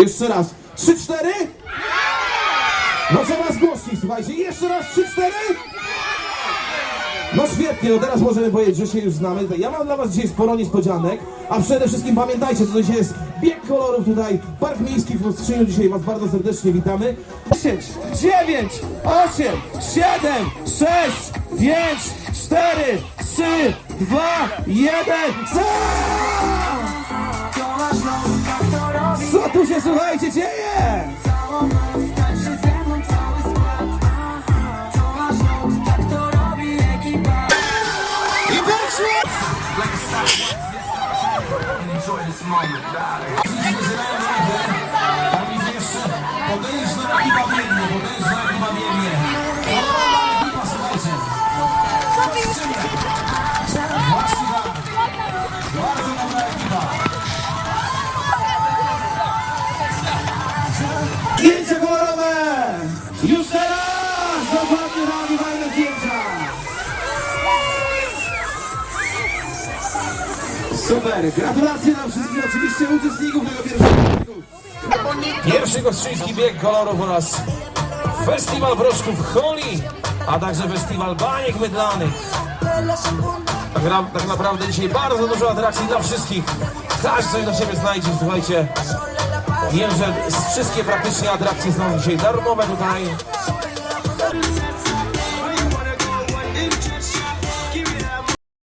Jeszcze raz. Trzy, cztery? No coraz głośniej, słuchajcie. Jeszcze raz trzy, cztery? No świetnie, no teraz możemy powiedzieć, że się już znamy. Ja mam dla was dzisiaj sporo niespodzianek, a przede wszystkim pamiętajcie, to dzisiaj jest bieg kolorów tutaj, Park Miejski w Ostrzyniu. Dzisiaj was bardzo serdecznie witamy. 10, 9, 8, 7, 6, 5, 4, 3, 2, 1, Co tu się, słuchajcie, dzieje? I! Potężna ekipa biegnie, potężna ekipa biegnie. Ogromna ekipa, słuchajcie. Skrzynia. Już teraz! Dokładnie robi fajne zdjęcia! Super! Gratulacje dla wszystkich oczywiście uczestników tego pierwszego biegu. Pierwszy gostrzyński bieg kolorów oraz festiwal broszków Holi, a także festiwal baniek mydlanych. Tak, tak naprawdę dzisiaj bardzo dużo atrakcji dla wszystkich. Każdy coś dla siebie znajdzie, słuchajcie. Wiem, że wszystkie praktycznie atrakcje są dzisiaj darmowe tutaj.